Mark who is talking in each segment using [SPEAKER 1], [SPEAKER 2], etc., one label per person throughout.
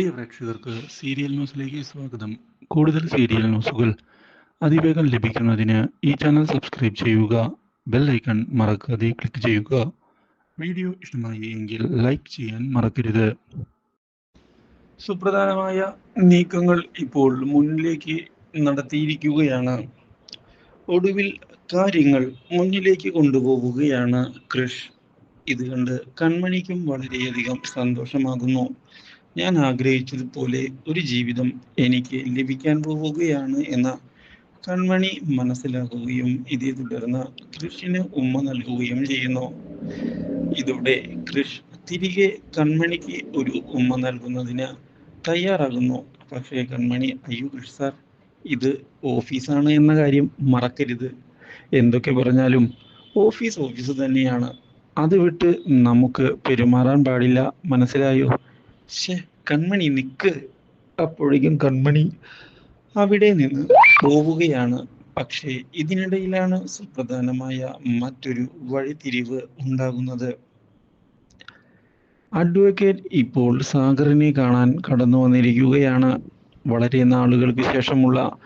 [SPEAKER 1] പ്രിയ പ്രേക്ഷകർക്ക് സീരിയൽ ന്യൂസിലേക്ക് സ്വാഗതം. കൂടുതൽ സീരിയൽ ന്യൂസുകൾ അതിവേഗം ലഭിക്കുന്നതിന് ഈ ചാനൽ സബ്സ്ക്രൈബ് ചെയ്യുക ബെൽ ഐക്കൺ മറക്കാതെ ക്ലിക്ക് ചെയ്യുക. വീഡിയോ ഇഷ്ടമായി എങ്കിൽ ലൈക്ക് ചെയ്യാൻ മറക്കരുത്. സുപ്രധാനമായ നീക്കങ്ങൾ ഇപ്പോൾ മുന്നിലേക്ക് നടത്തിയിരിക്കുകയാണ്. ഒടുവിൽ കാര്യങ്ങൾ മുന്നിലേക്ക് കൊണ്ടുപോവുകയാണ് കൃഷ്. ഇത് കണ്ട് കൺമണിക്കും വളരെയധികം സന്തോഷമാകുന്നു. ഞാൻ ആഗ്രഹിച്ചതുപോലെ ഒരു ജീവിതം എനിക്ക് ലഭിക്കാൻ പോവുകയാണ് എന്ന കൺമണി മനസ്സിലാക്കുകയും ഇതേ തുടർന്ന് കൃഷിന് ഉമ്മ നൽകുകയും ചെയ്യുന്നു. ഇതോടെ കൃഷ് തിരികെ കൺമണിക്ക് ഒരു ഉമ്മ നൽകുന്നതിന് തയ്യാറാകുന്നു. പക്ഷേ കൺമണി അയ്യോ കൃഷ് സാർ ഇത് ഓഫീസാണ് എന്ന കാര്യം മറക്കരുത്. എന്തൊക്കെ പറഞ്ഞാലും ഓഫീസ് ഓഫീസ് തന്നെയാണ്. അത് വിട്ട് നമുക്ക് പെരുമാറാൻ പാടില്ല. മനസ്സിലായോ? ശേ കൺമണി നിക്ക്. അപ്പോഴേക്കും കൺമണി അവിടെ നിന്ന് പോവുകയാണ്. പക്ഷേ ഇതിനിടയിലാണ് സുപ്രധാനമായ മറ്റൊരു വഴിതിരിവ് ഉണ്ടാകുന്നത്. അഡ്വക്കേറ്റ് ഇപ്പോൾ സാഗറിനെ കാണാൻ കടന്നു വന്നിരിക്കുകയാണ്. വളരെ നാളുകൾക്ക് ശേഷമുള്ള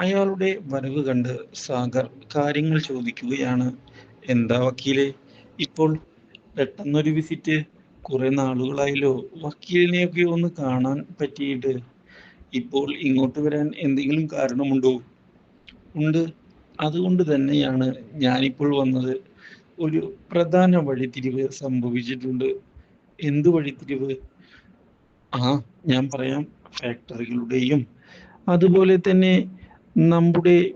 [SPEAKER 1] അയാളുടെ വരവ് കണ്ട് സാഗർ കാര്യങ്ങൾ ചോദിക്കുകയാണ്. എന്താ വക്കീലെ? ഇപ്പോൾ പെട്ടെന്നൊരു വിസിറ്റ് കുറെ നാളുകളായല്ലോ. വക്കീലിനെയൊക്കെ ഒന്ന് കാണാൻ പറ്റിയിട്ട് ഇപ്പോൾ ഇങ്ങോട്ട് വരാൻ എന്തെങ്കിലും കാരണമുണ്ടോ? ഉണ്ട്. അതുകൊണ്ട് തന്നെയാണ് ഞാനിപ്പോൾ വന്നത്. ഒരു പ്രധാന വഴിത്തിരിവ് സംഭവിച്ചിട്ടുണ്ട്. എന്ത് വഴിത്തിരിവ്? ആ ഞാൻ പറയാം. ഫാക്ടറികളുടെയും അതുപോലെ തന്നെ നമ്മുടെ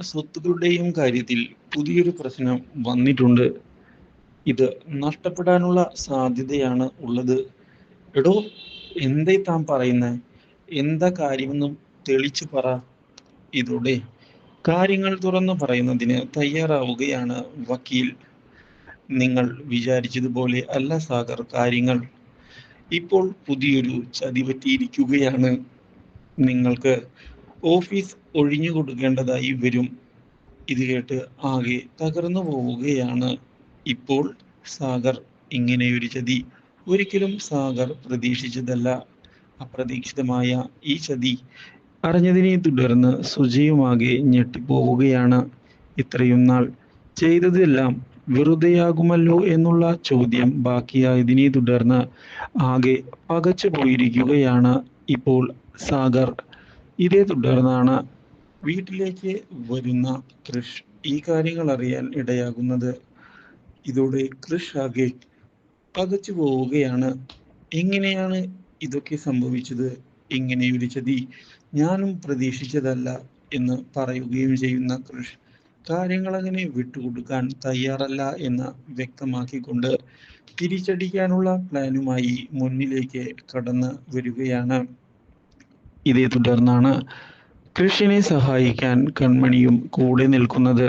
[SPEAKER 1] സ്വത്തുക്കളുടെയും കാര്യത്തിൽ പുതിയൊരു പ്രശ്നം വന്നിട്ടുണ്ട്. ഇത് നഷ്ടപ്പെടാനുള്ള സാധ്യതയാണ് ഉള്ളത്. എടോ എന്തേ താൻ പറയുന്നത് എന്താ കാര്യമെന്നും തെളിച്ചു പറ ഇതോടെ. കാര്യങ്ങൾ തുറന്നു പറയുന്നതിന് തയ്യാറാവുകയാണ് വക്കീൽ. നിങ്ങൾ വിചാരിച്ചതുപോലെ അല്ല സാഗർ കാര്യങ്ങൾ. ഇപ്പോൾ പുതിയൊരു ചതി പറ്റിയിരിക്കുകയാണ്. നിങ്ങൾക്ക് ഓഫീസ് ഒഴിഞ്ഞു കൊടുക്കേണ്ടതായി വരും. ഇത് കേട്ട് ആകെ തകർന്നു പോവുകയാണ്. ഇപ്പോൾ സാഗർ ഇങ്ങനെയൊരു ചതി. ഒരിക്കലും സാഗർ പ്രതീക്ഷിച്ചതല്ല. അപ്രതീക്ഷിതമായ ഈ ചതി അറിഞ്ഞതിനെ തുടർന്ന് സുജയുമാകെ ഞെട്ടിപ്പോവുകയാണ് ഇത്രയും നാൾ ചെയ്തതെല്ലാം വെറുതെയാകുമല്ലോ എന്നുള്ള ചോദ്യം ബാക്കിയായതിനെ തുടർന്ന് ആകെ പകച്ചു പോയിരിക്കുകയാണ് ഇപ്പോൾ സാഗർ. ഇതേ തുടർന്നാണ് വീട്ടിലേക്ക് വരുന്ന കൃഷ് ഈ കാര്യങ്ങൾ അറിയാൻ ഇടയാകുന്നത്. ഇതോടെ കൃഷ് ആകെ പകച്ചു പോവുകയാണ്. എങ്ങനെയാണ് ഇതൊക്കെ സംഭവിച്ചത്? ഇങ്ങനെയൊരു ചതി? ഞാനും പ്രതീക്ഷിച്ചതല്ല എന്ന് പറയുകയും ചെയ്യുന്ന കൃഷ് കാര്യങ്ങൾ അങ്ങനെ വിട്ടുകൊടുക്കാൻ തയ്യാറല്ല എന്ന് വ്യക്തമാക്കിക്കൊണ്ട് തിരിച്ചടിക്കാനുള്ള പ്ലാനുമായി മുന്നിലേക്ക് കടന്ന് വരികയാണ്. ഇതേ തുടർന്നാണ് കൃഷിനെ സഹായിക്കാൻ കൺമണിയും കൂടെ നിൽക്കുന്നത്.